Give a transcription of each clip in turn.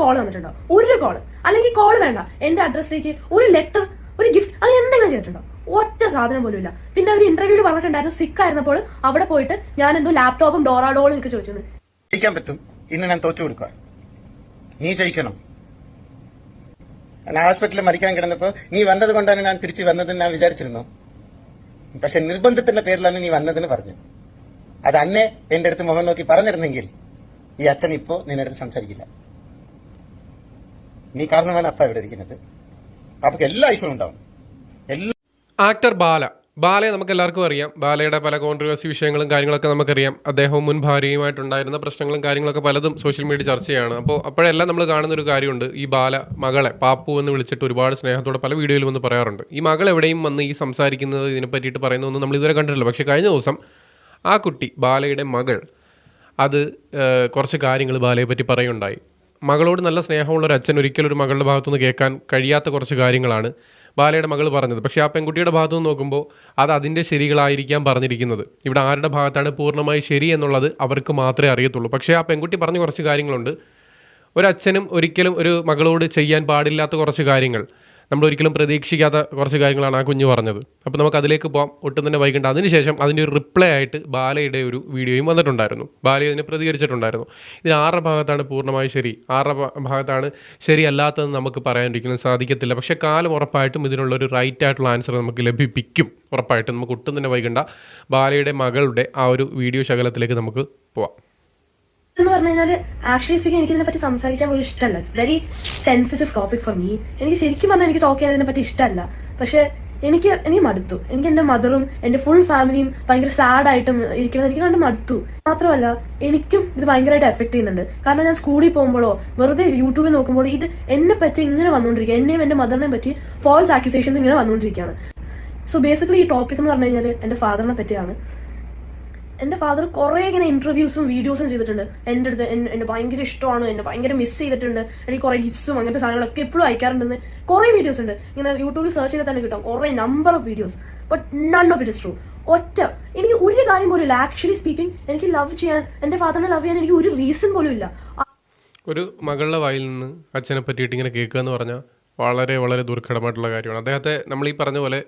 Call വന്നിട്ടുണ്ടോ? ഒരു call അല്ലെങ്കിൽ കോൾ വേണ്ട. എന്റെ അഡ്രസ്സിലേക്ക് ഒരു ലെറ്റർ ഒരു ഗിഫ്റ്റ് അത് എന്തെങ്കിലും ചെയ്തിട്ടുണ്ടോ? ഒറ്റ സാധനം പോലും ഇല്ല. പിന്നെ ഒരു ഇന്റർവ്യൂവിൽ പറഞ്ഞിട്ടുണ്ടായിരുന്നു സിക്ക് ആയിരുന്നപ്പോൾ അവിടെ പോയിട്ട് ഞാൻ എന്തോ ലാപ്ടോപ്പും ഡോറാഡോളും ഒക്കെ ചോദിച്ചത് പറ്റും. ഇന്ന് ഞാൻ തോച്ചു കൊടുക്കുക. നീ ജയിക്കണം. ഞാൻ ഹോസ്പിറ്റലിൽ മരിക്കാൻ കിടന്നപ്പോ നീ വന്നത് കൊണ്ടാണ് ഞാൻ തിരിച്ചു വന്നതെന്ന് ഞാൻ വിചാരിച്ചിരുന്നു. പക്ഷെ നിർബന്ധത്തിന്റെ പേരിലാണ് നീ വന്നതെന്ന് പറഞ്ഞു. അത് അന്നേ എന്റെ അടുത്ത് മുഖം നോക്കി പറഞ്ഞിരുന്നെങ്കിൽ ഈ അച്ഛൻ ഇപ്പോ നിന്റെ അടുത്ത് സംസാരിക്കില്ല. നീ കാരണമാണ് അപ്പ ഇവിടെ ഇരിക്കുന്നത്. അപ്പൊക്ക് എല്ലാ ഐശ്വര്യം ഉണ്ടാവും. ആക്ടർ ബാല. ബാലയെ നമുക്ക് എല്ലാവർക്കും അറിയാം. ബാലയുടെ പല കോൺട്രവേഴ്സി വിഷയങ്ങളും കാര്യങ്ങളൊക്കെ നമുക്കറിയാം. അദ്ദേഹവും മുൻ ഭാര്യയുമായിട്ടുണ്ടായിരുന്ന പ്രശ്നങ്ങളും കാര്യങ്ങളൊക്കെ പലതും സോഷ്യൽ മീഡിയ ചർച്ചയാണ് അപ്പോൾ അപ്പോഴെല്ലാം നമ്മൾ കാണുന്ന ഒരു കാര്യമുണ്ട്. ഈ ബാല മകളെ പാപ്പു എന്ന് വിളിച്ചിട്ട് ഒരുപാട് സ്നേഹത്തോടെ പല വീഡിയോയിലും വന്ന് പറയാറുണ്ട്. ഈ മകൾ എവിടെയും വന്ന് ഈ സംസാരിക്കുന്നത് ഇതിനെ പറ്റിയിട്ട് പറയുന്നതൊന്നും നമ്മൾ ഇതുവരെ കണ്ടിട്ടില്ല. പക്ഷേ കഴിഞ്ഞ ദിവസം ആ കുട്ടി ബാലയുടെ മകൾ അത് കുറച്ച് കാര്യങ്ങൾ ബാലയെ പറ്റി പറയുണ്ടായി. മകളോട് നല്ല സ്നേഹമുള്ള ഒരു അച്ഛൻ ഒരിക്കലും ഒരു മകളുടെ ഭാഗത്തുനിന്ന് കേൾക്കാൻ കഴിയാത്ത കുറച്ച് കാര്യങ്ങളാണ് ബാലയുടെ മകൾ പറഞ്ഞത്. പക്ഷേ ആ പെൺകുട്ടിയുടെ ഭാഗത്തു നിന്ന് നോക്കുമ്പോൾ അത് അതിന്റെ ശരികളായിരിക്കാം പറഞ്ഞിരിക്കുന്നത്. ഇവിടെ ആരുടെ ഭാഗത്താണ് പൂർണമായി ശരി എന്നുള്ളത് അവർക്ക് മാത്രമേ അറിയത്തുള്ളൂ. പക്ഷേ ആ പെൺകുട്ടി പറഞ്ഞ കുറച്ച് കാര്യങ്ങളുണ്ട്. ഒരച്ഛനും ഒരിക്കലും ഒരു മകളോട് ചെയ്യാൻ പാടില്ലാത്ത കുറച്ച് കാര്യങ്ങൾ. നമ്മൾ ഒരിക്കലും പ്രതീക്ഷിക്കാത്ത കുറച്ച് കാര്യങ്ങളാണ് ആ കുഞ്ഞു പറഞ്ഞത്. അപ്പോൾ നമുക്ക് അതിലേക്ക് പോകാം ഒട്ടും തന്നെ വൈകണ്ട. അതിനുശേഷം അതിന്റെ ഒരു റിപ്ലൈ ആയിട്ട് ബാലയുടെ ഒരു വീഡിയോയും വന്നിട്ടുണ്ടായിരുന്നു. ബാല ഇതിനെ പ്രതികരിച്ചിട്ടുണ്ടായിരുന്നു. ഇതിന് ആറ് ഭാഗത്താണ് പൂർണമായി ശരി? ആറ് ഭാഗത്താണ് ശരിയല്ലാത്തതെന്ന് നമുക്ക് പറയാനൊരിക്കലും സാധിക്കത്തില്ല. പക്ഷേ കാലം ഉറപ്പായിട്ടും ഇതിനുള്ള ഒരു റൈറ്റ് ആയിട്ടുള്ള ആൻസർ നമുക്ക് ലഭിപ്പിക്കും. ഉറപ്പായിട്ടും നമുക്ക് ഒട്ടും തന്നെ വൈകണ്ട ബാലയുടെ മകളുടെ ആ ഒരു വീഡിയോ ശകലത്തിലേക്ക് നമുക്ക് പോവാം. എന്ന് പറഞ്ഞു കഴിഞ്ഞാൽ ആക്ച്വലി സ്പീക്കിംഗ് എനിക്ക് ഇതിനെ പറ്റി സംസാരിക്കാൻ പോലും ഇഷ്ടമല്ല very sensitive topic for me എനിക്ക് ശരിക്കും പറഞ്ഞാൽ എനിക്ക് ടോക്ക് ചെയ്യാൻ ഇതിനെ പറ്റി ഇഷ്ടമല്ല പക്ഷേ എനിക്ക് എനിക്ക് മടുത്തു. എനിക്ക് എന്റെ മദറും എന്റെ ഫുൾ ഫാമിലിയും ഭയങ്കര സാഡ് ആയിട്ടും ഇരിക്കുന്നത് എനിക്ക് കണ്ട് മടുത്തു. മാത്രമല്ല എനിക്കും ഇത് ഭയങ്കരമായിട്ട് എഫക്ട് ചെയ്യുന്നുണ്ട്. കാരണം ഞാൻ സ്കൂളിൽ പോകുമ്പോഴോ വെറുതെ യൂട്യൂബിൽ നോക്കുമ്പോഴോ ഇത് എന്നെ പറ്റി ഇങ്ങനെ വന്നുകൊണ്ടിരിക്കുക എന്നെയും എന്റെ മദറിനെയും പറ്റി ഫോൾസ് ആക്യുസേഷൻസ് ഇങ്ങനെ വന്നുകൊണ്ടിരിക്കുകയാണ് സോ ബേസിക്കലി ഈ ടോപ്പിക് എന്ന് പറഞ്ഞു കഴിഞ്ഞാൽ എന്റെ ഫാദറിനെ പറ്റിയാണ്. എന്റെ ഫാദർ കുറെ ഇങ്ങനെ ഇന്റർവ്യൂസും വീഡിയോസും ചെയ്തിട്ടുണ്ട്. എന്റെ അടുത്ത് എന്നെ ഭയങ്കര ഇഷ്ടമാണ് എന്നെ ഭയങ്കര മിസ് ചെയ്തിട്ടുണ്ട്. എനിക്ക് കുറെ ഗിഫ്റ്റ്സും അങ്ങനത്തെ സാധനങ്ങളൊക്കെ എപ്പോഴും അയക്കാറുണ്ടെന്ന് കുറെ വീഡിയോസ് ഉണ്ട്. ഇങ്ങനെ യൂട്യൂബിൽ സെർച്ച് ചെയ്താൽ തന്നെ കിട്ടും. കുറെ number of videos but none of it is true ഒറ്റ എനിക്ക് ഒരു കാര്യം പോലും ഇല്ല. ആക്ച്വലി സ്പീക്കിംഗ് എനിക്ക് ലവ് ചെയ്യാൻ എന്റെ ഫാദറിനെ ലവ് ചെയ്യാൻ എനിക്ക് ഒരു റീസൺ പോലും ഇല്ല. ഒരു മകളുടെ വായിൽ നിന്ന് അച്ഛനെ പറ്റിയിട്ട് ഇങ്ങനെ കേൾക്കുക എന്ന് പറഞ്ഞാൽ വളരെ വളരെ ദുർഘടമായിട്ടുള്ള കാര്യമാണ്. അദ്ദേഹത്തെ നമ്മൾ ഈ പറഞ്ഞ പോലെ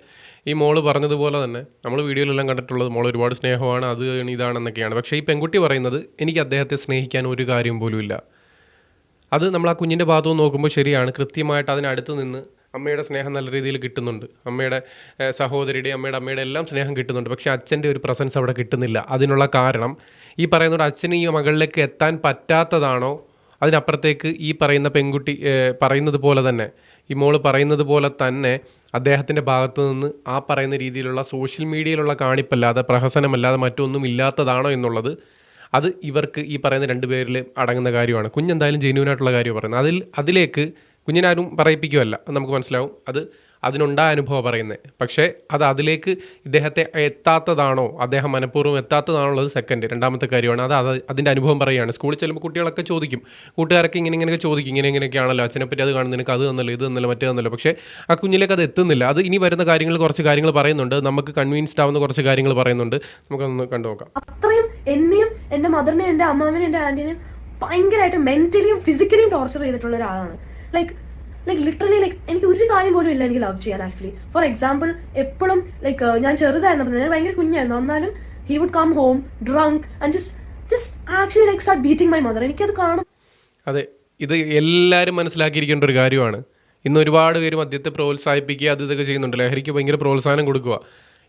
ഈ മോൾ പറഞ്ഞതുപോലെ തന്നെ നമ്മൾ വീഡിയോയിലെല്ലാം കണ്ടിട്ടുള്ളത് മോൾ ഒരുപാട് സ്നേഹമാണ് അത് ഇതാണെന്നൊക്കെയാണ്. പക്ഷേ ഈ പെൺകുട്ടി പറയുന്നത് എനിക്ക് അദ്ദേഹത്തെ സ്നേഹിക്കാൻ ഒരു കാര്യം പോലും ഇല്ല. അത് നമ്മൾ ആ കുഞ്ഞിന്റെ ഭാഗത്തു നോക്കുമ്പോൾ ശരിയാണ്. കൃത്യമായിട്ട് അതിനടുത്ത് നിന്ന് അമ്മയുടെ സ്നേഹം നല്ല രീതിയിൽ കിട്ടുന്നുണ്ട്. അമ്മയുടെ സഹോദരിയുടെ അമ്മയുടെ അമ്മയുടെ എല്ലാം സ്നേഹം കിട്ടുന്നുണ്ട്. പക്ഷേ അച്ഛന്റെ ഒരു പ്രസൻസ് അവിടെ കിട്ടുന്നില്ല. അതിനുള്ള കാരണം ഈ പറയുന്നത് അച്ഛന് ഈ മകളിലേക്ക് എത്താൻ പറ്റാത്തതാണോ? അതിനപ്പുറത്തേക്ക് ഈ പറയുന്ന പെൺകുട്ടി പറയുന്നത് പോലെ തന്നെ ഈ മോൾ പറയുന്നത് പോലെ തന്നെ അദ്ദേഹത്തിന്റെ ഭാഗത്ത് നിന്ന് ആ പറയുന്ന രീതിയിലുള്ള സോഷ്യൽ മീഡിയയിലുള്ള കാണിപ്പല്ലാതെ പ്രഹസനമല്ലാതെ മറ്റൊന്നും ഇല്ലാത്തതാണോ എന്നുള്ളത് അത് ഇവർക്ക് ഈ പറയുന്ന രണ്ട് പേരിൽ അടങ്ങുന്ന കാര്യമാണ്. കുഞ്ഞെന്തായാലും ജെന്യൂനായിട്ടുള്ള കാര്യം പറയുന്നത്. അതിൽ അതിലേക്ക് കുഞ്ഞിനാരും പറയിപ്പിക്കുമല്ല നമുക്ക് മനസ്സിലാവും. അത് അതിനുണ്ടായ അനുഭവം പറയുന്നത് പക്ഷേ അത് അതിലേക്ക് ഇദ്ദേഹത്തെ എത്താത്തതാണോ? അദ്ദേഹം മനഃപൂർവം എത്താത്തതാണോ ഉള്ളത് സെക്കൻഡ് രണ്ടാമത്തെ കാര്യമാണ്. അത് അത് അതിന്റെ അനുഭവം പറയുകയാണ്. സ്കൂളിൽ ചെല്ലുമ്പോൾ കുട്ടികളൊക്കെ ചോദിക്കും. കൂട്ടുകാരൊക്കെ ഇങ്ങനെ ഇങ്ങനെയൊക്കെ ചോദിക്കും. ഇങ്ങനെ ഇങ്ങനെയൊക്കെയാണല്ലോ. അച്ഛനെപ്പറ്റി അത് കാണുന്ന. നിനക്ക് അത് തന്നല്ലോ ഇത് തന്നല്ലോ മറ്റേ തന്നല്ലോ. പക്ഷേ ആ കുഞ്ഞിലേക്ക് അത് എത്തുന്നില്ല. അത് ഇനി വരുന്ന കാര്യങ്ങൾ കുറച്ച് കാര്യങ്ങൾ പറയുന്നുണ്ട്. നമുക്ക് കൺവീൻസ്ഡ് ആവുന്ന കുറച്ച് കാര്യങ്ങൾ പറയുന്നുണ്ട്. നമുക്കൊന്ന് കണ്ടു നോക്കാം. അത്രയും എന്നെയും എന്റെ മദറിനെയും എന്റെ അമ്മാവിനെയും എന്റെ ആന്റിനെയും ഭയങ്കരമായിട്ട് മെന്റലിയും ഫിസിക്കലിയും ടോർച്ചർ ചെയ്തിട്ടുള്ള ഒരാളാണ്. ലൈക്ക് ലൈക്ക് ലിറ്ററലി ലൈക്ക് എനിക്ക് ഒരു കാര്യം പോലും ഇല്ല എനിക്ക് ലവ് ചെയ്യാൻ ആക്ച്വലി ഫോർ എക്സാമ്പിൾ എപ്പോഴും ലൈക്ക് ഞാൻ ചെറുതായിരുന്നു ഞാൻ ഭയങ്കര കുഞ്ഞായിരുന്നു. എന്നാലും he would come home drunk and just just actually like start beating my mother എനിക്കത് കാണും അതെ ഇത് എല്ലാവരും മനസ്സിലാക്കിയിരിക്കേണ്ട ഒരു കാര്യമാണ്. ഇന്ന് ഒരുപാട് പേര് മദ്യത്തെ പ്രോത്സാഹിപ്പിക്കുക അത് ഇതൊക്കെ ചെയ്യുന്നുണ്ട് ലഹരിക്ക് ഭയങ്കര പ്രോത്സാഹനം കൊടുക്കുക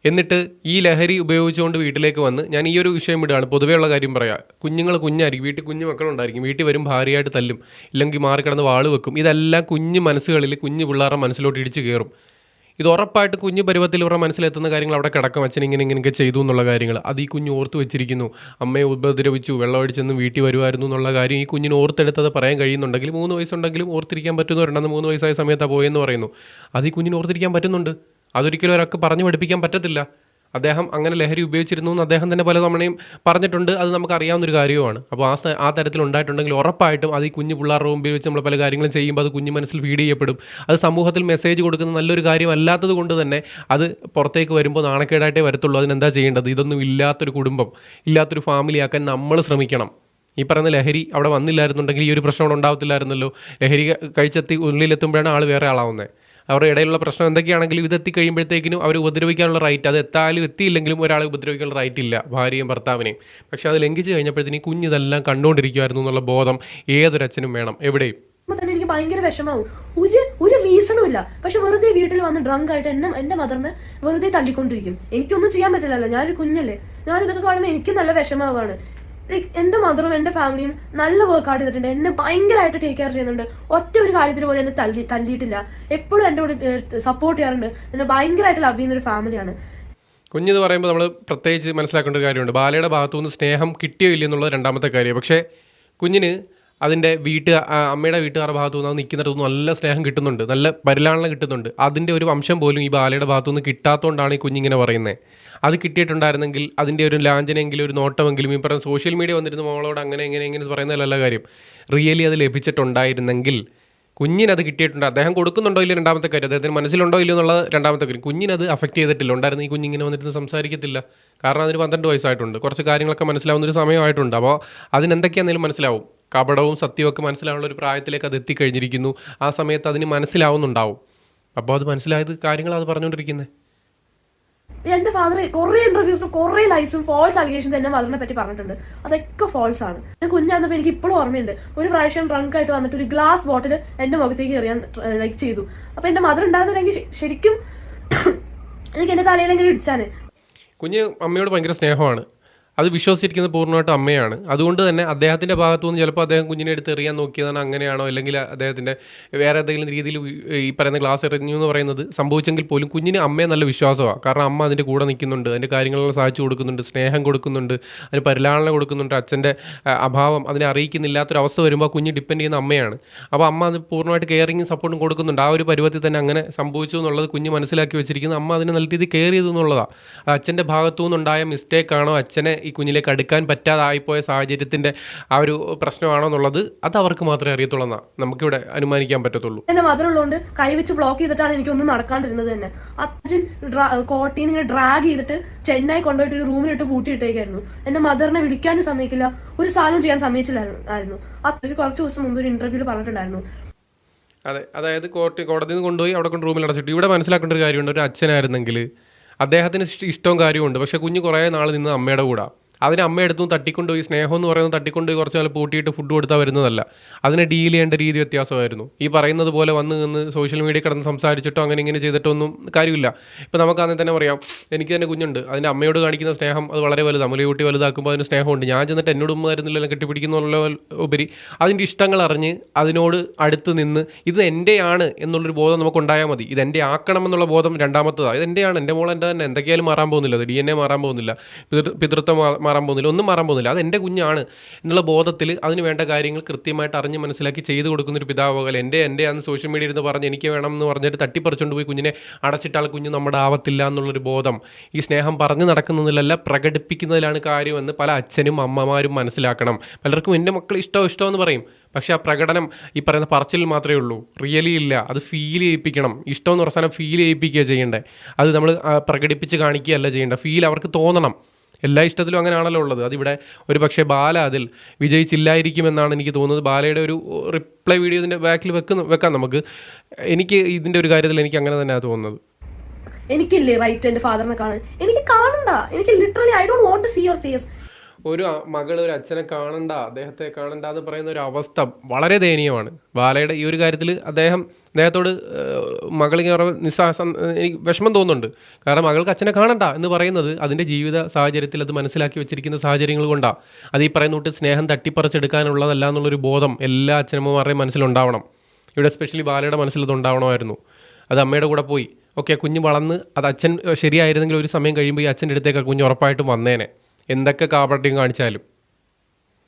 എന്നിട്ട് ഈ ലഹരി ഉപയോഗിച്ചുകൊണ്ട് വീട്ടിലേക്ക് വന്ന് ഞാൻ ഈ ഒരു വിഷയം വിടുകയാണ് പൊതുവെയുള്ള കാര്യം പറയാം. കുഞ്ഞുങ്ങൾ കുഞ്ഞായിരിക്കും. വീട്ടിൽ കുഞ്ഞു മക്കളുണ്ടായിരിക്കും. വീട്ടിൽ വരും ഭാര്യയായിട്ട് തല്ലും. ഇല്ലെങ്കിൽ മാറിക്കിടന്ന് വാൾ വെക്കും. ഇതെല്ലാം കുഞ്ഞു മനസ്സുകളിൽ കുഞ്ഞു പിള്ളേരുടെ മനസ്സിലോട്ട് ഇടിച്ചു കയറും. ഇത് ഉറപ്പായിട്ട് കുഞ്ഞു പരുവത്തിൽ ഇവരുടെ മനസ്സിലെത്തുന്ന കാര്യങ്ങൾ അവിടെ കിടക്കും. അച്ഛൻ ഇങ്ങനെ ഇങ്ങനെയൊക്കെ ചെയ്തു എന്നുള്ള കാര്യങ്ങൾ. അത് ഈ കുഞ്ഞ് ഓർത്ത് വെച്ചിരിക്കുന്നു. അമ്മയെ ഉപദ്രവിച്ചു. വെള്ളമടിച്ചെന്ന് വീട്ടിൽ വരുമായിരുന്നു എന്നുള്ള കാര്യം ഈ കുഞ്ഞിന് ഓർത്തെടുത്തത് പറയാൻ കഴിയുന്നുണ്ടെങ്കിൽ മൂന്ന് വയസ്സുണ്ടെങ്കിലും ഓർത്തിരിക്കാൻ പറ്റുന്നവരുണ്ടെന്ന് മൂന്ന് വയസ്സായ സമയത്താണ് പോയെന്ന് പറയുന്നു. അത് ഈ കുഞ്ഞിന് ഓർത്തിരിക്കാൻ പറ്റുന്നുണ്ട്. അതൊരിക്കലും ഒരാൾക്ക് പറഞ്ഞു പഠിപ്പിക്കാൻ പറ്റത്തില്ല. അദ്ദേഹം അങ്ങനെ ലഹരി ഉപയോഗിച്ചിരുന്നു എന്ന് അദ്ദേഹം തന്നെ പല തവണയും പറഞ്ഞിട്ടുണ്ട്. അത് നമുക്ക് അറിയാവുന്ന ഒരു കാര്യമാണ് അപ്പോൾ ആ ആ തരത്തിൽ ഉണ്ടായിട്ടുണ്ടെങ്കിൽ ഉറപ്പായിട്ടും അത് ഈ കുഞ്ഞു പിള്ളേരുടെ മുമ്പിൽ വെച്ച് നമ്മൾ പല കാര്യങ്ങളും ചെയ്യുമ്പോൾ അത് കുഞ്ഞു മനസ്സിൽ ഫീഡ് ചെയ്യപ്പെടും. അത് സമൂഹത്തിൽ മെസ്സേജ് കൊടുക്കുന്ന നല്ലൊരു കാര്യമല്ലാത്തത് കൊണ്ട് തന്നെ അത് പുറത്തേക്ക് വരുമ്പോൾ നാണക്കേടായിട്ടേ വരത്തുള്ളൂ. അതിനെന്താ ചെയ്യേണ്ടത്? ഇതൊന്നും ഇല്ലാത്തൊരു കുടുംബം ഇല്ലാത്തൊരു ഫാമിലി ആക്കാൻ നമ്മൾ ശ്രമിക്കണം. ഈ പറയുന്ന ലഹരി അവിടെ വന്നില്ലായിരുന്നുണ്ടെങ്കിൽ ഈ ഒരു പ്രശ്നം അവിടെ ഉണ്ടാവത്തില്ലായിരുന്നല്ലോ. ലഹരി കഴിച്ചെത്തി ഉള്ളിലെത്തുമ്പോഴാണ് ആൾ വേറെ ആളാവുന്നത് അവരുടെ ഇടയിലുള്ള പ്രശ്നം എന്തൊക്കെയാണെങ്കിലും ഇത് എത്തിക്കഴിയുമ്പോഴത്തേക്കിനും അവർ ഉപദ്രവിക്കാനുള്ള റൈറ്റ് അത് എത്താലും എത്തിയില്ലെങ്കിലും ഒരാളെ ഉപദ്രവിക്കാനുള്ള റൈറ്റ് ഇല്ല ഭാര്യയും ഭർത്താവിനെയും. പക്ഷെ അത് ലംഘിച്ച് കഴിഞ്ഞപ്പോഴത്തേക്കും കുഞ്ഞിതെല്ലാം കണ്ടുകൊണ്ടിരിക്കുമായിരുന്നു എന്നുള്ള ബോധം ഏതൊരച്ഛനും വേണം. എവിടെയും. തന്നെ എനിക്ക് ഭയങ്കര വിഷമാവും ഒരു ഒരു റീസണും ഇല്ല. പക്ഷെ വെറുതെ വീട്ടിൽ വന്ന് ഡ്രങ്ക് ആയിട്ട് എന്നെ എന്റെ മദറിനെ വെറുതെ തല്ലിക്കൊണ്ടിരിക്കും. എനിക്കൊന്നും ചെയ്യാൻ പറ്റില്ലല്ലോ. ഞാനൊരു കുഞ്ഞല്ലേ. ഞാൻ ഇതൊക്കെ കാണുമ്പോൾ എനിക്കും നല്ല വിഷമാവാണ് ലൈക്ക് എന്റെ മദറും എന്റെ ഫാമിലിയും നല്ല വർക്ക് ഔട്ട് ചെയ്തിട്ടുണ്ട്. എന്നെ ഭയങ്കരമായിട്ട് ടേക്ക് കെയർ ചെയ്യുന്നുണ്ട്. ഒറ്റ ഒരു കാര്യത്തിന് പോലും എന്നെ തല്ലി തല്ലിയിട്ടില്ല. എപ്പോഴും എന്റെ കൂടെ സപ്പോർട്ട് ചെയ്യാറുണ്ട്. എന്നെ ഭയങ്കരമായിട്ട് ലവ് ചെയ്യുന്ന ഒരു ഫാമിലിയാണ് കുഞ്ഞെന്ന് പറയുമ്പോൾ നമ്മൾ പ്രത്യേകിച്ച് മനസ്സിലാക്കേണ്ട ഒരു കാര്യമുണ്ട്. ബാലയുടെ ഭാഗത്തുനിന്ന് സ്നേഹം കിട്ടിയോ ഇല്ല എന്നുള്ളത് രണ്ടാമത്തെ കാര്യം. പക്ഷേ കുഞ്ഞിന് അതിന്റെ വീട്ടുകാർ അമ്മയുടെ വീട്ടുകാരുടെ ഭാഗത്തു നിന്ന് നിൽക്കുന്നിടത്തു നല്ല സ്നേഹം കിട്ടുന്നുണ്ട്. നല്ല പരിലാളനം കിട്ടുന്നുണ്ട്. അതിന്റെ ഒരു വംശം പോലും ഈ ബാലയുടെ ഭാഗത്തുനിന്ന് കിട്ടാത്തതുകൊണ്ടാണ് ഈ കുഞ്ഞിങ്ങനെ പറയുന്നത് അത് കിട്ടിയിട്ടുണ്ടായിരുന്നെങ്കിൽ അതിന്റെ ഒരു ലാഞ്ചനെങ്കിലും ഒരു നോട്ടമെങ്കിലും ഈ പറഞ്ഞ സോഷ്യൽ മീഡിയ വന്നിരുന്ന മോളോട് അങ്ങനെ എങ്ങനെ എങ്ങനെ പറയുന്നതല്ല കാര്യം. റിയലി അത് ലഭിച്ചിട്ടുണ്ടായിരുന്നെങ്കിൽ കുഞ്ഞിനത് കിട്ടിയിട്ടുണ്ട്. അദ്ദേഹം കൊടുക്കുന്നുണ്ടോ ഇല്ല രണ്ടാമത്തെ കാര്യം? അദ്ദേഹത്തിന് മനസ്സിലുണ്ടോ ഇല്ലയോ എന്നുള്ള രണ്ടാമത്തെ കാര്യം. കുഞ്ഞിനത് അഫക്റ്റ് ചെയ്തിട്ടില്ല. ഉണ്ടായിരുന്നു ഈ കുഞ്ഞിങ്ങനെ വന്നിരുന്ന് സംസാരിക്കത്തില്ല. കാരണം അതിന് പന്ത്രണ്ട് വയസ്സായിട്ടുണ്ട്. കുറച്ച് കാര്യങ്ങളൊക്കെ മനസ്സിലാവുന്ന ഒരു സമയമായിട്ടുണ്ട്. അപ്പോൾ അതിനെന്തൊക്കെയാണെങ്കിലും മനസ്സിലാവും. കപടവും സത്യവും ഒക്കെ മനസ്സിലാവുന്ന ഒരു പ്രായത്തിലേക്ക് അത് എത്തിക്കഴിഞ്ഞിരിക്കുന്നു. ആ സമയത്ത് അതിന് മനസ്സിലാവുന്നുണ്ടാവും. അപ്പോൾ അത് മനസ്സിലായത് കാര്യങ്ങൾ അത് പറഞ്ഞുകൊണ്ടിരിക്കുന്നത്. എന്റെ ഫാദർ കുറെ ഇന്റർവ്യൂസിനും കുറെ ലൈസും ഫോൾസ് അലിഗേഷൻസ് എന്റെ മദറിനെ പറ്റി പറഞ്ഞിട്ടുണ്ട്. അതൊക്കെ ഫോൾസ് ആണ്. ഞാൻ കുഞ്ഞാന്നപ്പോ എനിക്ക് ഇപ്പോഴും ഓർമ്മയുണ്ട്. ഒരു പ്രാവശ്യം ഡ്രങ്ക് ആയിട്ട് വന്നിട്ട് ഒരു ഗ്ലാസ് ബോട്ടിൽ എന്റെ മുഖത്തേക്ക് എറിയാൻ ലൈക്ക് ചെയ്തു. അപ്പൊ എന്റെ മദർ ഉണ്ടായിരുന്നില്ലെങ്കിൽ ശരിക്കും എനിക്ക് എന്റെ തലയിലെങ്കിലും ഇടിച്ചാണ് കുഞ്ഞ് അമ്മയോട് ഭയങ്കര സ്നേഹമാണ്. അത് വിശ്വസിച്ചിരിക്കുന്നത് പൂർണമായിട്ടും അമ്മയാണ്. അതുകൊണ്ട് തന്നെ അദ്ദേഹത്തിന്റെ ഭാഗത്തു നിന്ന് ചിലപ്പോൾ അദ്ദേഹം കുഞ്ഞിനെ എടുത്ത് എറിയാൻ നോക്കിയതാണ് അങ്ങനെയാണോ അല്ലെങ്കിൽ അദ്ദേഹത്തിന്റെ വേറെ എന്തെങ്കിലും രീതിയിൽ ഈ പറയുന്ന ക്ലാസ് എറിഞ്ഞു എന്ന് പറയുന്നത് സംഭവിച്ചെങ്കിൽ പോലും കുഞ്ഞിന് അമ്മയെ നല്ല വിശ്വാസമാണ് കാരണം അമ്മ അതിന്റെ കൂടെ നിൽക്കുന്നുണ്ട് അതിന്റെ കാര്യങ്ങളെല്ലാം സാധിച്ചു കൊടുക്കുന്നുണ്ട് സ്നേഹം കൊടുക്കുന്നുണ്ട് അതിന് പരിലാളന കൊടുക്കുന്നുണ്ട് അച്ഛന്റെ അഭാവം അതിനെ അറിയിക്കുന്നില്ലാത്തൊരവസ്ഥ വരുമ്പോൾ കുഞ്ഞ് ഡിപ്പെൻഡ് ചെയ്യുന്ന അമ്മയാണ്. അപ്പോൾ അമ്മ അത് പൂർണമായിട്ട് കെയറിങ്ങും സപ്പോർട്ടും കൊടുക്കുന്നുണ്ട്. ആ ഒരു പരുവത്തിൽ തന്നെ അങ്ങനെ സംഭവിച്ചു എന്നുള്ളത് കുഞ്ഞ് മനസ്സിലാക്കി വെച്ചിരിക്കുന്നത് അമ്മ അതിനെ നല്ല രീതിയിൽ കെയർ ചെയ്തു എന്നുള്ളതാണ് അച്ഛന്റെ ഭാഗത്തു നിന്നുണ്ടായ മിസ്റ്റേക്കാണോ അച്ഛനെ ഈ കുഞ്ഞിലേക്ക് അടുക്കാൻ പറ്റാതായിപ്പോയ സാഹചര്യത്തിന്റെ ആ ഒരു പ്രശ്നമാണോ എന്നുള്ളത് അത് അവർക്ക് മാത്രമേ അറിയത്തുള്ളൂ നമുക്കിവിടെ അനുമാനിക്കാൻ പറ്റത്തുള്ളൂ. എന്റെ മധുരമുള്ളതുകൊണ്ട് ഉള്ളതുകൊണ്ട് കൈവച്ച് ബ്ലോക്ക് ചെയ്തിട്ടാണ് എനിക്കൊന്നും നടക്കാണ്ടിരുന്നത് തന്നെ. അച്ഛൻ കോട്ടയിൽ ഇങ്ങനെ ഡ്രാഗ് ചെയ്തിട്ട് ചെന്നൈ കൊണ്ടുപോയിട്ട് ഒരു റൂമിലിട്ട് പൂട്ടിയിട്ടേക്കായിരുന്നു എന്റെ മദറിനെ വിളിക്കാനും സമ്മതിക്കില്ല. ഒരു സാധനം ചെയ്യാൻ സമ്മതിച്ചില്ലായിരുന്നു. അത്ര കുറച്ച് ദിവസം മുമ്പ് ഒരു ഇന്റർവ്യൂ പറഞ്ഞിട്ടുണ്ടായിരുന്നു. അതെ അതായത് കോർട്ട് കോടതിയിൽ നിന്ന് കൊണ്ടുപോയി അവിടെ കൊണ്ട് റൂമിൽ അടച്ചിട്ട്. ഇവിടെ മനസ്സിലാക്കേണ്ട ഒരു കാര്യമുണ്ട്. ഒരു അച്ഛനായിരുന്നെങ്കിൽ അദ്ദേഹത്തിന് ഇഷ്ട- ഇഷ്ടവും കാര്യമുണ്ട് പക്ഷേ കുഞ്ഞ് കുറേ നാൾ നിന്ന് അമ്മയുടെ കൂടെ. അതിന് അമ്മയെടുത്തും തട്ടിക്കൊണ്ടുപോയി സ്നേഹം എന്ന് പറയുന്നത് തട്ടിക്കൊണ്ടുപോയി കുറച്ച് നാൾ പൂട്ടിയിട്ട് ഫുഡ് കൊടുത്താൽ വരുന്നതല്ല. അതിനെ ഡീൽ ചെയ്യേണ്ട രീതി വ്യത്യാസമായിരുന്നു. ഈ പറയുന്നത് പോലെ വന്ന് നിന്ന് സോഷ്യൽ മീഡിയ കിടന്ന് സംസാരിച്ചിട്ടോ അങ്ങനെ ഇങ്ങനെ ചെയ്തിട്ടോ ഒന്നും കാര്യമില്ല. ഇപ്പോൾ നമുക്കാണെങ്കിൽ തന്നെ പറയാം എനിക്ക് തന്നെ കുഞ്ഞുണ്ട്. അതിന്റെ അമ്മയോട് കാണിക്കുന്ന സ്നേഹം അത് വളരെ വലുതാണ്. മുലയൂട്ടി വലുതാക്കുമ്പോൾ അതിന് സ്നേഹമുണ്ട്. ഞാൻ ചെന്നിട്ട് എന്നോട് ഉമ്മ തരുന്നില്ല കെട്ടിപ്പിടിക്കുന്ന ഉപരി അതിന്റെ ഇഷ്ടങ്ങൾ അറിഞ്ഞ് അതിനോട് അടുത്ത് നിന്ന് ഇത് എന്റെയാണ് എന്നുള്ളൊരു ബോധം നമുക്ക് ഉണ്ടായാൽ മതി. ഇത് എന്റെ ആക്കണം എന്നുള്ള ബോധം രണ്ടാമത്തതാണ് ഇത് എന്റെയാണ് എന്റെ മോൾ എന്റെ തന്നെ. എന്തൊക്കെയാലും മാറാൻ പോകുന്നില്ല. അത് ഡി എൻ എ മാറാൻ പോകുന്നില്ല. പിതൃ- പിതൃത്വം മാറാൻ പോകുന്നില്ല ഒന്നും മാറാൻ പോകുന്നില്ല. അത് എന്റെ കുഞ്ഞാണ് എന്നുള്ള ബോധത്തിൽ അതിന് വേണ്ട കാര്യങ്ങൾ കൃത്യമായിട്ട് അറിഞ്ഞ് മനസ്സിലാക്കി ചെയ്തു കൊടുക്കുന്ന ഒരു പിതാവ് പോകൽ എന്റെ എന്റെ അന്ന് സോഷ്യൽ മീഡിയ ഇരുന്ന് പറഞ്ഞ് എനിക്ക് വേണം എന്ന് പറഞ്ഞിട്ട് തട്ടിപ്പറിച്ചുകൊണ്ട് പോയി കുഞ്ഞിനെ അടച്ചിട്ടാൽ കുഞ്ഞ് നമ്മുടെ ആവത്തില്ല എന്നുള്ളൊരു ബോധം ഈ സ്നേഹം പറഞ്ഞു നടക്കുന്നതിലല്ല പ്രകടിപ്പിക്കുന്നതിലാണ് കാര്യമെന്ന് പല അച്ഛനും അമ്മമാരും മനസ്സിലാക്കണം. പലർക്കും എന്റെ മക്കൾ ഇഷ്ടമോ ഇഷ്ടമോ എന്ന് പറയും. പക്ഷേ ആ പ്രകടനം ഈ പറയുന്ന പറച്ചിൽ മാത്രമേ ഉള്ളൂ. റിയലി ഇല്ല. അത് ഫീൽ ചെയ്യിപ്പിക്കണം. ഇഷ്ടം എന്ന് പറഞ്ഞാൽ ഫീൽ ചെയ്യിപ്പിക്കുക ചെയ്യേണ്ടത് അത് നമ്മൾ പ്രകടിപ്പിച്ച് കാണിക്കുകയല്ല ചെയ്യേണ്ടത് ഫീൽ അവർക്ക് തോന്നണം. എല്ലാ ഇഷ്ടത്തിലും അങ്ങനെയാണല്ലോ ഉള്ളത്. അതിവിടെ ഒരു പക്ഷേ ബാല അതിൽ വിജയിച്ചില്ലായിരിക്കുമെന്നാണ് എനിക്ക് തോന്നുന്നത്. ബാലയുടെ ഒരു റിപ്ലൈ വീഡിയോ ഇതിന്റെ ബാക്കിൽ വെക്കുന്ന വെക്കാം നമുക്ക്. എനിക്ക് ഇതിന്റെ ഒരു കാര്യത്തിൽ എനിക്ക് അങ്ങനെ തന്നെയാണ് തോന്നുന്നത്. എനിക്കില്ലേ റൈറ്റ് എന്റെ ഫാദറിനെ കാണാൻ? എനിക്ക് കാണണ്ട. എനിക്ക് literally I don't want to see your face ഒരു മകൾ ഒരു അച്ഛനെ കാണണ്ട അദ്ദേഹത്തെ കാണണ്ട എന്ന് പറയുന്ന ഒരു അവസ്ഥ വളരെ ദയനീയമാണ്. ബാലയുടെ ഈ ഒരു കാര്യത്തിൽ അദ്ദേഹം അദ്ദേഹത്തോട് മകളിങ്ങനെ നിസ്സാഹസം എനിക്ക് വിഷമം തോന്നുന്നുണ്ട്. കാരണം മകൾക്ക് അച്ഛനെ കാണണ്ട എന്ന് പറയുന്നത് അതിന്റെ ജീവിത സാഹചര്യത്തിൽ അത് മനസ്സിലാക്കി വെച്ചിരിക്കുന്ന സാഹചര്യങ്ങൾ കൊണ്ടാണ് അത് ഈ പറയുന്ന കൂട്ട് സ്നേഹം തട്ടിപ്പറിച്ചെടുക്കാനുള്ളതല്ല എന്നുള്ളൊരു ബോധം എല്ലാ അച്ഛനമ്മമാരുടെയും മനസ്സിലുണ്ടാവണം. ഇവിടെ സ്പെഷ്യലി ബാലയുടെ മനസ്സിൽ അത് ഉണ്ടാവണമായിരുന്നു. അത് അമ്മയുടെ കൂടെ പോയി. ഓക്കെ കുഞ്ഞ് വളർന്ന് അത് അച്ഛൻ ശരിയായിരുന്നെങ്കിൽ ഒരു സമയം കഴിയുമ്പോൾ ഈ അച്ഛന്റെ അടുത്തേക്ക് കുഞ്ഞ് ഉറപ്പായിട്ടും വന്നേനെ. എന്തൊക്കെ കാപട്യം കാണിച്ചാലും.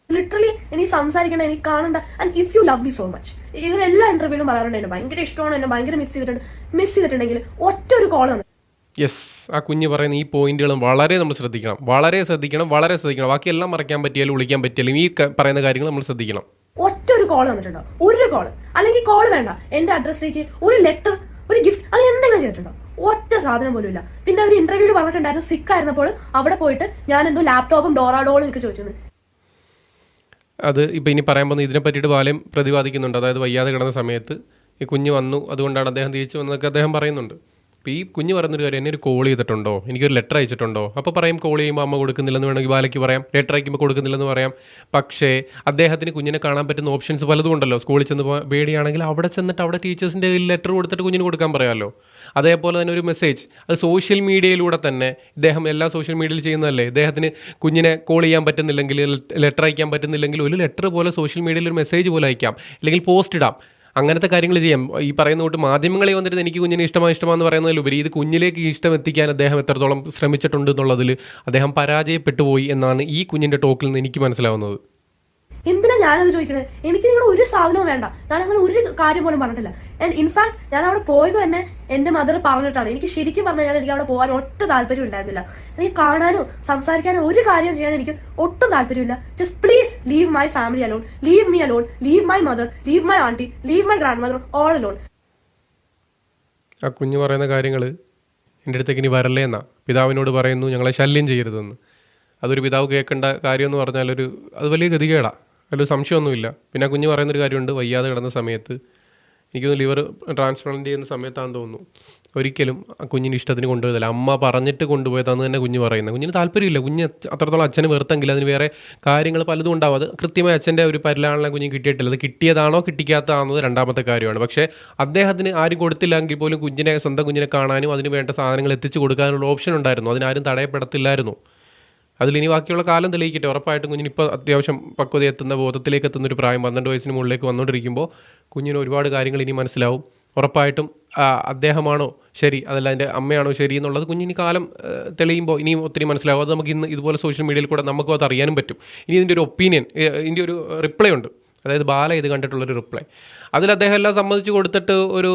ലിറ്ററലി എനിക്ക് സംസാരിക്കണം എനിക്ക് കാണണ്ട. And if you love me so much ഇവർ എല്ലാ ഇന്റർവ്യൂലും പറയാറുണ്ട് എന്നെ ഭയങ്കര ഇഷ്ടമാണ് എന്നെ ഭയങ്കര മിസ് ചെയ്തിട്ടുണ്ട് മിസ് ചെയ്തിട്ടുണ്ടെങ്കിൽ ഒറ്റ ഒരു കോൾ ആണ് യെസ് ആ കുഞ്ഞ് പറയുന്ന ഈ പോയിന്റുകളും വളരെ നമ്മൾ ശ്രദ്ധിക്കണം. വളരെ ശ്രദ്ധിക്കണം വളരെ ശ്രദ്ധിക്കണം. ബാക്കി എല്ലാം മറക്കാൻ പറ്റിയാലും വിളിക്കാൻ പറ്റിയാലും ഈ പറയുന്ന കാര്യങ്ങൾ നമ്മൾ ശ്രദ്ധിക്കണം. ഒറ്റ ഒരു കോൾ തന്നിട്ടുണ്ടോ ഒരു കോൾ അല്ലെങ്കിൽ കോൾ വേണ്ട. എന്റെ അഡ്രസ്സിലേക്ക് ഒരു ലെറ്റർ ഒരു ഗിഫ്റ്റ് അത് എന്തെങ്കിലും ചെയ്തിട്ടുണ്ടോ ഒറ്റ സാധനം പോലും ഇല്ല പിന്നെ അവർ ഇന്റർവ്യൂവിൽ പറഞ്ഞിട്ടുണ്ടായിരുന്നു സിക്ക് ആയിരുന്നപ്പോൾ അവിടെ പോയിട്ട് ഞാൻ എന്തോ ലാപ്ടോപ്പും ഡോറാഡോളും ഒക്കെ ചോദിച്ചത് അത് ഇപ്പൊ ഇനി പറയാൻ പോകുന്ന ഇതിനെ പറ്റിയിട്ട് ബാലയും പ്രതിപാദിക്കുന്നുണ്ട്. അതായത് വയ്യാതെ കിടന്ന സമയത്ത് ഈ കുഞ്ഞ് വന്നു അതുകൊണ്ടാണ് അദ്ദേഹം തിരിച്ചു വന്നതൊക്കെ അദ്ദേഹം പറയുന്നുണ്ട്. അപ്പോൾ ഈ കുഞ്ഞ് പറയുന്നൊരു കാര്യം എന്നെ ഒരു കോൾ ചെയ്തിട്ടുണ്ടോ? എനിക്കൊരു ലെറ്റർ അയച്ചിട്ടുണ്ടോ? അപ്പോൾ പറയും കോൾ ചെയ്യുമ്പോൾ അമ്മ കൊടുക്കുന്നില്ലെന്ന് വേണമെങ്കിൽ ബാലയ്ക്ക് പറയാം. ലെറ്റർ അയക്കുമ്പോൾ കൊടുക്കുന്നില്ലെന്ന് പറയാം. പക്ഷേ അദ്ദേഹത്തിന് കുഞ്ഞിനെ കാണാൻ പറ്റുന്ന ഓപ്ഷൻസ് പലതും ഉണ്ടല്ലോ. സ്കൂളിൽ ചെന്ന് പേടിയാണെങ്കിൽ അവിടെ ചെന്നിട്ട് അവിടെ ടീച്ചേഴ്സിന്റെ ലെറ്റർ കൊടുത്തിട്ട് കുഞ്ഞിന് കൊടുക്കാൻ പറയാമല്ലോ. അതേപോലെ തന്നെ ഒരു മെസ്സേജ് അത് സോഷ്യൽ മീഡിയയിലൂടെ തന്നെ ഇദ്ദേഹം എല്ലാ സോഷ്യൽ മീഡിയയിൽ ചെയ്യുന്നതല്ലേ? ഇദ്ദേഹത്തിന് കുഞ്ഞിനെ കോൾ ചെയ്യാൻ പറ്റുന്നില്ലെങ്കിൽ ലെറ്റർ അയക്കാൻ പറ്റുന്നില്ലെങ്കിൽ ഒരു ലെറ്റർ പോലെ സോഷ്യൽ മീഡിയയിൽ ഒരു മെസ്സേജ് പോലെ അയക്കാം. അല്ലെങ്കിൽ പോസ്റ്റ് ഇടാം. അങ്ങനത്തെ കാര്യങ്ങൾ ചെയ്യാം. ഈ പറയുന്ന തൊട്ട് മാധ്യമങ്ങളെ വന്നിട്ട് എനിക്ക് കുഞ്ഞിനെ ഇഷ്ടമാണ് ഇഷ്ടമാണെന്ന് പറയുന്നതിലുപരി ഇത് കുഞ്ഞിലേക്ക് ഇഷ്ടം എത്തിക്കാൻ അദ്ദേഹം എത്രത്തോളം ശ്രമിച്ചിട്ടുണ്ട് എന്നുള്ളതിൽ അദ്ദേഹം പരാജയപ്പെട്ടു പോയി എന്നാണ് ഈ കുഞ്ഞിന്റെ ടോക്കിൽ നിന്ന് എനിക്ക് മനസ്സിലാവുന്നത്. എന്തിനാ ഞാനത് ചോദിക്കണത് എനിക്ക് നിങ്ങളുടെ ഒരു സാധനവും വേണ്ട. ഞാൻ അങ്ങനെ ഒരു കാര്യം പോലും പറഞ്ഞിട്ടില്ല. ഇൻഫാക്ട് ഞാൻ അവിടെ പോയത് തന്നെ എന്റെ മദർ പറഞ്ഞിട്ടാണ്. എനിക്ക് ശരിക്കും പറഞ്ഞു കഴിഞ്ഞാൽ എനിക്ക് അവിടെ പോകാൻ ഒട്ടും താല്പര്യം ഉണ്ടായിരുന്നില്ല. എനിക്ക് കാണാനോ സംസാരിക്കാനോ ഒരു കാര്യം ചെയ്യാൻ എനിക്ക് ഒട്ടും താല്പര്യമില്ല. Just please leave my family alone leave me alone leave my mother leave my aunty leave my grandmother all alone ആ കുഞ്ഞു പറയുന്ന കാര്യങ്ങൾ എന്റെ അടുത്തേക്ക് ഇനി വരല്ലേ എന്നാ. പിതാവിനോട് പറയുന്നു ഞങ്ങളെ ശല്യം ചെയ്യരുതെന്ന്. അതൊരു പിതാവ് കേൾക്കേണ്ട കാര്യമെന്ന് പറഞ്ഞാൽ ഒരു അത് വലിയ ഗതികേടാ. അതിലൊരു സംശയമൊന്നുമില്ല. പിന്നെ ആ കുഞ്ഞ് പറയുന്നൊരു കാര്യമുണ്ട് വയ്യാതെ കിടന്ന സമയത്ത്. എനിക്കൊന്ന് ലിവർ ട്രാൻസ്പ്ലാന്റ് ചെയ്യുന്ന സമയത്താണെന്ന് തോന്നുന്നു. ഒരിക്കലും കുഞ്ഞിന് ഇഷ്ടത്തിന് കൊണ്ടുപോയതല്ല. അമ്മ പറഞ്ഞിട്ട് കൊണ്ടുപോയതാന്ന് തന്നെ കുഞ്ഞ് പറയുന്നത് കുഞ്ഞിന് താല്പര്യമില്ല. കുഞ്ഞ് അത്രത്തോളം അച്ഛനെ വെറുത്തെങ്കിൽ അതിന് വേറെ കാര്യങ്ങൾ പലതും ഉണ്ടാവും. അത് കൃത്യമായി അച്ഛന്റെ ഒരു പരിലാളനം കുഞ്ഞ് കിട്ടിയിട്ടില്ല. അത് കിട്ടിയതാണോ കിട്ടിക്കാത്തതാണോ രണ്ടാമത്തെ കാര്യമാണ്. പക്ഷേ അദ്ദേഹത്തിന് ആരും കൊടുത്തില്ലെങ്കിൽ പോലും കുഞ്ഞിനെ സ്വന്തം കുഞ്ഞിനെ കാണാനും അതിന് വേണ്ട സാധനങ്ങൾ എത്തിച്ചു കൊടുക്കാനുള്ള ഓപ്ഷൻ ഉണ്ടായിരുന്നു. അതിനാരും തടയപ്പെടത്തില്ലായിരുന്നു. അതിലിനി ബാക്കിയുള്ള കാലം തെളിയിക്കട്ടെ. ഉറപ്പായിട്ടും കുഞ്ഞിന് ഇപ്പോൾ അത്യാവശ്യം പക്വത എത്തുന്ന ബോധത്തിലേക്ക് എത്തുന്ന ഒരു പ്രായം പന്ത്രണ്ട് വയസ്സിന് മുകളിലേക്ക് വന്നുകൊണ്ടിരിക്കുമ്പോൾ കുഞ്ഞിന് ഒരുപാട് കാര്യങ്ങൾ ഇനി മനസ്സിലാവും. ഉറപ്പായിട്ടും അദ്ദേഹമാണോ ശരി അതല്ല എന്റെ അമ്മയാണോ ശരി എന്നുള്ളത് കുഞ്ഞിന് കാലം തെളിയുമ്പോൾ ഇനിയും ഒത്തിരി മനസ്സിലാവും. അത് നമുക്ക് ഇന്ന് ഇതുപോലെ സോഷ്യൽ മീഡിയയിൽ കൂടെ നമുക്കും അത് അറിയാനും പറ്റും. ഇനി ഇതിന്റെ ഒരു ഒപ്പീനിയൻ ഇതിന്റെ ഒരു റിപ്ലൈ ഉണ്ട്. അതായത് ബാല ഇത് കണ്ടിട്ടുള്ളൊരു റിപ്ലൈ. അതിൽ അദ്ദേഹം എല്ലാം സമ്മതിച്ച് കൊടുത്തിട്ട് ഒരു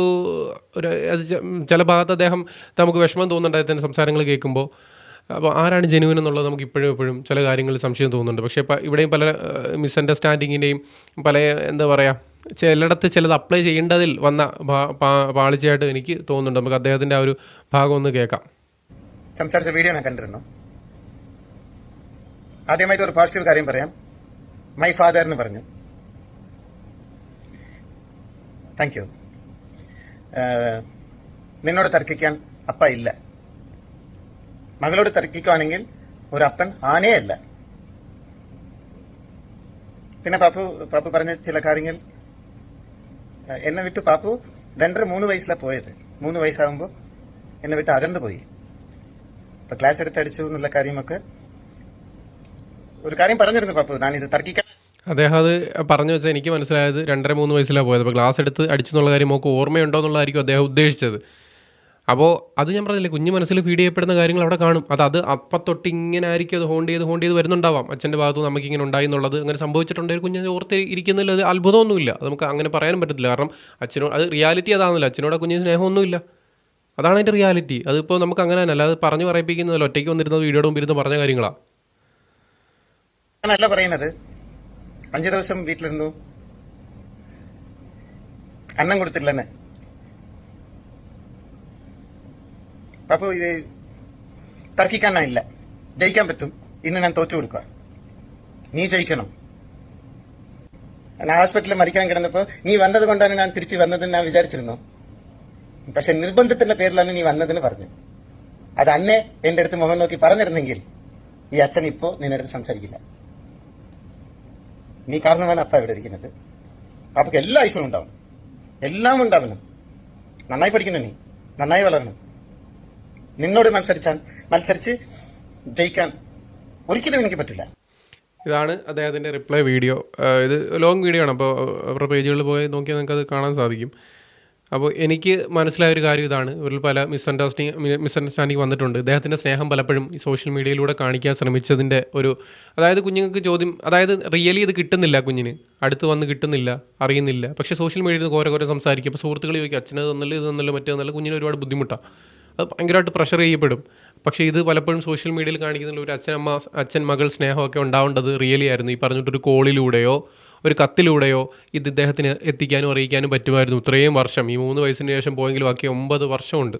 ഒരു ചില ഭാഗത്ത് അദ്ദേഹം നമുക്ക് വിഷമം തോന്നുന്നുണ്ട് അദ്ദേഹത്തിന്റെ സംസാരങ്ങൾ കേൾക്കുമ്പോൾ. അപ്പോൾ ആരാണ് ജെനുവിൻ എന്നുള്ളത് നമുക്ക് ഇപ്പോഴും എപ്പോഴും ചില കാര്യങ്ങളിൽ സംശയം തോന്നുന്നുണ്ട്. പക്ഷേ ഇവിടെയും പല മിസ്അണ്ടർസ്റ്റാൻഡിങ്ങിന്റെയും പല എന്താ പറയുക ചിലയിടത്ത് ചിലത് അപ്ലൈ ചെയ്യേണ്ടതിൽ വന്ന പാളിച്ചയായിട്ട് എനിക്ക് തോന്നുന്നുണ്ട്. നമുക്ക് അദ്ദേഹത്തിന്റെ ആ ഒരു ഭാഗം ഒന്ന് കേൾക്കാം. സംസാരിച്ച വീഡിയോ ഞാൻ കണ്ടിരുന്നു. ആദ്യമായിട്ട് ഒരു പോസിറ്റീവ് കാര്യം പറയാം. മൈ ഫാദർ എന്ന് പറഞ്ഞു. താങ്ക് യു നിന്നോട് തർക്കിക്കാൻ അപ്പ ഇല്ല. മകളോട് ഒരു അപ്പൻ ആനേ പിന്നെ പാപ്പു പാപ്പു പറഞ്ഞ ചില കാര്യങ്ങൾ എന്നെ വിട്ട് പാപ്പു രണ്ടര മൂന്ന് വയസ്സിലാണ് പോയത്. മൂന്ന് വയസ്സാകുമ്പോൾ എന്നെ വിട്ട് അകന്നു പോയി ഇപ്പൊ ക്ലാസ് എടുത്തടിച്ചു എന്നുള്ള കാര്യമൊക്കെ ഒരു കാര്യം പറഞ്ഞിരുന്നു പാപ്പു ഞാനിത് തർക്കിക്കാൻ അദ്ദേഹം അത് പറഞ്ഞു വെച്ചാൽ എനിക്ക് മനസ്സിലായത് രണ്ടര മൂന്ന് വയസ്സിലാണ് പോയത്. അപ്പോൾ ക്ലാസ് എടുത്ത് അടിച്ചു എന്നുള്ള കാര്യം നമുക്ക് ഓർമ്മയുണ്ടോ എന്നുള്ളതായിരിക്കും അദ്ദേഹം ഉദ്ദേശിച്ചത്. അപ്പോൾ അത് ഞാൻ പറഞ്ഞില്ലേ കുഞ്ഞു മനസ്സിൽ ഫീഡ് ചെയ്യപ്പെടുന്ന കാര്യങ്ങൾ അവിടെ കാണും. അത് അത് അപ്പം തൊട്ട് ഇങ്ങനെ ആയിരിക്കും അത് ഹോണ്ട് ചെയ്ത് ഹോണ്ട് ചെയ്ത് വരുന്നുണ്ടാവാം. അച്ഛന്റെ ഭാഗത്ത് നമുക്ക് ഇങ്ങനെ ഉണ്ടായി എന്നുള്ളത് അങ്ങനെ സംഭവിച്ചിട്ടുണ്ടെങ്കിൽ കുഞ്ഞ് ഓർത്ത് ഇരിക്കുന്നതിൽ അത് അത്ഭുതമൊന്നുമില്ല. അത് നമുക്ക് അങ്ങനെ പറയാനും പറ്റത്തില്ല. കാരണം അച്ഛനോട് അത് റിയാലിറ്റി അതാണല്ലോ. അച്ഛനോട് കുഞ്ഞിന് സ്നേഹമൊന്നുമില്ല. അതാണ് അതിന്റെ റിയാലിറ്റി അതിപ്പോൾ നമുക്ക് അങ്ങനെ തന്നെ അല്ലാതെ പറഞ്ഞ് പറയിപ്പിക്കുന്നതല്ല. ഒറ്റയ്ക്ക് വന്നിരുന്നത് വീഡിയോയുടെ മുമ്പ് ഇരുന്ന് പറഞ്ഞ കാര്യങ്ങളാണ് അല്ല പറയുന്നത്. അഞ്ചു ദിവസം വീട്ടിലിരുന്നു. അന്നം കൊടുത്തില്ലെന്ന് പാപ്പു ഇത് തർക്കിക്കാൻ ഇല്ല. ജയിക്കാൻ പറ്റും. ഇന്ന് ഞാൻ തോറ്റു കൊടുക്കുക. നീ ജയിക്കണം. ഞാൻ ഹോസ്പിറ്റലിൽ മരിക്കാൻ കിടന്നപ്പോ നീ വന്നത് കൊണ്ടാണ് ഞാൻ തിരിച്ചു വന്നതെന്ന് ഞാൻ വിചാരിച്ചിരുന്നു. പക്ഷെ നിർബന്ധത്തിന്റെ പേരിലാണ് നീ വന്നതെന്ന് പറഞ്ഞു. അത് അന്നെ എന്റെ അടുത്ത് മുഖം നോക്കി പറഞ്ഞിരുന്നെങ്കിൽ ഈ അച്ഛൻ ഇപ്പോ നിന്റെ അടുത്ത് സംസാരിക്കില്ല. നീ കാരണമാണ് അപ്പ ഇവിടെ ഇരിക്കുന്നത്. അപ്പക്ക് എല്ലാ ഐശ്വര്യം ഉണ്ടാവും എല്ലാം ഉണ്ടാവണം. നന്നായി പഠിക്കണം നീ. നന്നായി വളരണം. നിന്നോട് മത്സരിച്ചാൽ മത്സരിച്ച് ജയിക്കാൻ ഒരിക്കലും എനിക്ക് പറ്റില്ല. ഇതാണ് അദ്ദേഹത്തിന്റെ റിപ്ലൈ വീഡിയോ ഇത് ലോങ് വീഡിയോ ആണ്. അപ്പോൾ അവരുടെ പേജുകളിൽ പോയി നോക്കിയാൽ നിങ്ങൾക്ക് അത് കാണാൻ സാധിക്കും. അപ്പോൾ എനിക്ക് മനസ്സിലായ ഒരു കാര്യം ഇതാണ്. ഇവരിൽ പല മിസ്അണ്ടർസ്റ്റാൻഡിങ് മിസ്അണ്ടർസ്റ്റാൻഡിങ് വന്നിട്ടുണ്ട്. ഇദ്ദേഹത്തിന്റെ സ്നേഹം പലപ്പോഴും ഈ സോഷ്യൽ മീഡിയയിലൂടെ കാണിക്കാൻ ശ്രമിച്ചതിന്റെ ഒരു അതായത് കുഞ്ഞുങ്ങൾക്ക് ചോദ്യം അതായത് റിയലി ഇത് കിട്ടുന്നില്ല കുഞ്ഞിന്. അടുത്ത് വന്ന് കിട്ടുന്നില്ല അറിയുന്നില്ല. പക്ഷേ സോഷ്യൽ മീഡിയയിൽ നിന്ന് കോരെ കോരെ സംസാരിക്കും. അപ്പോൾ സുഹൃത്തുക്കൾ ചോദിക്കും അച്ഛനത് തന്നല്ലോ ഇത് തന്നല്ലോ മറ്റേ തന്നല്ലോ. കുഞ്ഞിന് ഒരുപാട് ബുദ്ധിമുട്ടാണ് അത് ഭയങ്കരമായിട്ട് പ്രഷർ ചെയ്യപ്പെടും. പക്ഷേ ഇത് പലപ്പോഴും സോഷ്യൽ മീഡിയയിൽ കാണിക്കുന്ന ഒരു അച്ഛനമ്മ അച്ഛൻ മകൾ സ്നേഹമൊക്കെ ഉണ്ടാവേണ്ടത് റിയലി ആയിരുന്നു. ഈ പറഞ്ഞിട്ടൊരു കോളിലൂടെയോ ഒരു കത്തിലൂടെയോ ഇത് ഇദ്ദേഹത്തിന് എത്തിക്കാനും അറിയിക്കാനും പറ്റുമായിരുന്നു. ഇത്രയും വർഷം. ഈ മൂന്ന് വയസ്സിന് ശേഷം പോയെങ്കിൽ ബാക്കി ഒമ്പത് വർഷമുണ്ട്.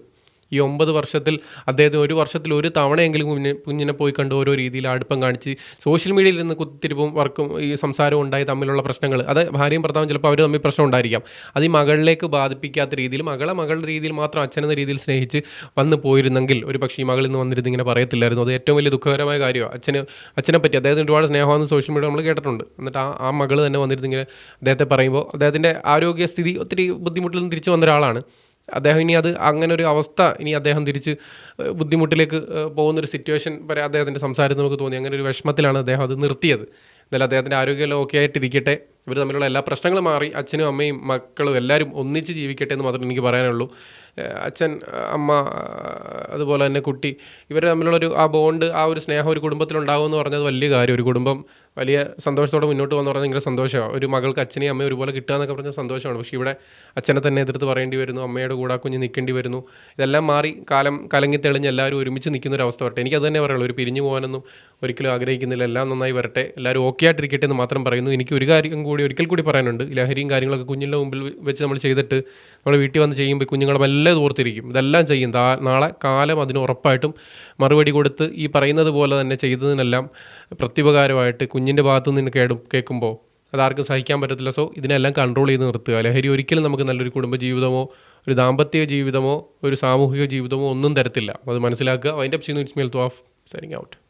ഈ ഒമ്പത് വർഷത്തിൽ അദ്ദേഹത്തിന് ഒരു വർഷത്തിൽ ഒരു തവണയെങ്കിലും കുഞ്ഞിനെ കുഞ്ഞിനെ പോയി കണ്ട് ഓരോ രീതിയിൽ അടുപ്പം കാണിച്ച് സോഷ്യൽ മീഡിയയിൽ നിന്ന് കുത്തിരിപ്പും വർക്കും ഈ സംസാരവും ഉണ്ടായി തമ്മിലുള്ള പ്രശ്നങ്ങൾ. അത് ഭാര്യയും ഭർത്താവും ചിലപ്പോൾ അവർ തമ്മിൽ പ്രശ്നം ഉണ്ടായിരിക്കാം. അത് ഈ മകളിലേക്ക് ബാധിപ്പിക്കാത്ത രീതിയിൽ മകളെ മകളുടെ രീതിയിൽ മാത്രം അച്ഛനെന്ന രീതിയിൽ സ്നേഹിച്ച് വന്നു പോയിരുന്നെങ്കിൽ ഒരു പക്ഷേ ഈ മകളിൽ നിന്ന് വന്നിരുന്ന് ഇങ്ങനെ പറയത്തില്ലായിരുന്നു. അത് ഏറ്റവും വലിയ ദുഃഖകരമായ കാര്യമാണ്. അച്ഛന് അച്ഛനെ പറ്റി അദ്ദേഹത്തിന് ഒരുപാട് സ്നേഹമാണെന്ന് സോഷ്യൽ മീഡിയ നമ്മൾ കേട്ടിട്ടുണ്ട്. എന്നിട്ട് ആ ആ മകൾ തന്നെ വന്നിരുന്നിങ്ങനെ അദ്ദേഹത്തെ പറയുമ്പോൾ അദ്ദേഹത്തിന്റെ ആരോഗ്യസ്ഥിതി ഒത്തിരി ബുദ്ധിമുട്ടിൽ നിന്ന് തിരിച്ചു വന്ന ഒരാളാണ്. അദ്ദേഹം ഇനി അത് അങ്ങനെ ഒരു അവസ്ഥ ഇനി അദ്ദേഹം തിരിച്ച് ബുദ്ധിമുട്ടിലേക്ക് പോകുന്നൊരു സിറ്റുവേഷൻ വരെ അദ്ദേഹത്തിന്റെ സംസാരം നമുക്ക് തോന്നി. അങ്ങനെ ഒരു വിഷമത്തിലാണ് അദ്ദേഹം അത് നിർത്തിയത്. എന്നാലും അദ്ദേഹത്തിന്റെ ആരോഗ്യമെല്ലാം ഓക്കെ ആയിട്ടിരിക്കട്ടെ. ഇവർ തമ്മിലുള്ള എല്ലാ പ്രശ്നങ്ങളും മാറി. അച്ഛനും അമ്മയും മക്കളും എല്ലാവരും ഒന്നിച്ച് ജീവിക്കട്ടെ എന്ന് മാത്രമേ എനിക്ക് പറയാനുള്ളൂ. അച്ഛൻ അമ്മ അതുപോലെ തന്നെ കുട്ടി ഇവർ തമ്മിലുള്ളൊരു ആ ബോണ്ട് ആ ഒരു സ്നേഹം ഒരു കുടുംബത്തിലുണ്ടാകും എന്ന് പറഞ്ഞത് വലിയ കാര്യം. ഒരു കുടുംബം വലിയ സന്തോഷത്തോടെ മുന്നോട്ട് പോകുന്ന പറഞ്ഞാൽ ഭയങ്കര സന്തോഷമാണ് ഒരു മകൾക്ക് അച്ഛനെയും അമ്മയും ഒരുപോലെ കിട്ടുക എന്നൊക്കെ പറഞ്ഞാൽ സന്തോഷമാണ്. പക്ഷേ ഇവിടെ അച്ഛനെ തന്നെ എതിർത്ത് പറയേണ്ടി വരുന്നു അമ്മയുടെ കൂടെ കുഞ്ഞ് നിൽക്കേണ്ടി വരുന്നു. ഇതെല്ലാം മാറി കാലം കലങ്ങി തെളിഞ്ഞ് എല്ലാവരും ഒരുമിച്ച് നിൽക്കുന്ന ഒരു അവസ്ഥ വരട്ടെ. എനിക്കത് തന്നെ പറയുള്ളൂ ഒരു പിരിഞ്ഞു പോകാനൊന്നും ഒരിക്കലും ആഗ്രഹിക്കുന്നില്ല. എല്ലാം നന്നായി വരട്ടെ. എല്ലാവരും ഓക്കെ ആയിട്ടിരിക്കട്ടെ എന്ന് മാത്രം പറയുന്നു. എനിക്ക് ഒരു കാര്യം കൂടി ഒരിക്കൽ കൂടി പറയാനുണ്ട്. ലഹരിയും കാര്യങ്ങളൊക്കെ കുഞ്ഞിന്റെ മുമ്പിൽ വെച്ച് നമ്മൾ ചെയ്തിട്ട് നമ്മൾ വീട്ടിൽ വന്ന് ചെയ്യുമ്പോൾ കുഞ്ഞുങ്ങളെ എല്ലാം ഓർത്തിരിക്കും ഇതെല്ലാം ചെയ്യും. നാളെ കാലം അതിന് ഉറപ്പായിട്ടും മറുപടി കൊടുത്ത് ഈ പറയുന്നത് പോലെ തന്നെ ചെയ്തതിനെല്ലാം പ്രത്യുപകാരമായിട്ട് കുഞ്ഞിന്റെ ഭാഗത്ത് നിന്ന് കേടും കേൾക്കുമ്പോൾ അതാർക്കും സഹിക്കാൻ പറ്റത്തില്ല. സോ ഇതിനെല്ലാം കൺട്രോൾ ചെയ്ത് നിർത്തുക. ലഹരി ഒരിക്കലും നമുക്ക് നല്ലൊരു കുടുംബ ജീവിതമോ ഒരു ദാമ്പത്യ ജീവിതമോ ഒരു സാമൂഹിക ജീവിതമോ ഒന്നും തരത്തില്ല. അത് മനസ്സിലാക്കുക. അതിന്റെ ഇറ്റ്സ് മെൽ ഓഫ് സൈനിങ് ഔട്ട്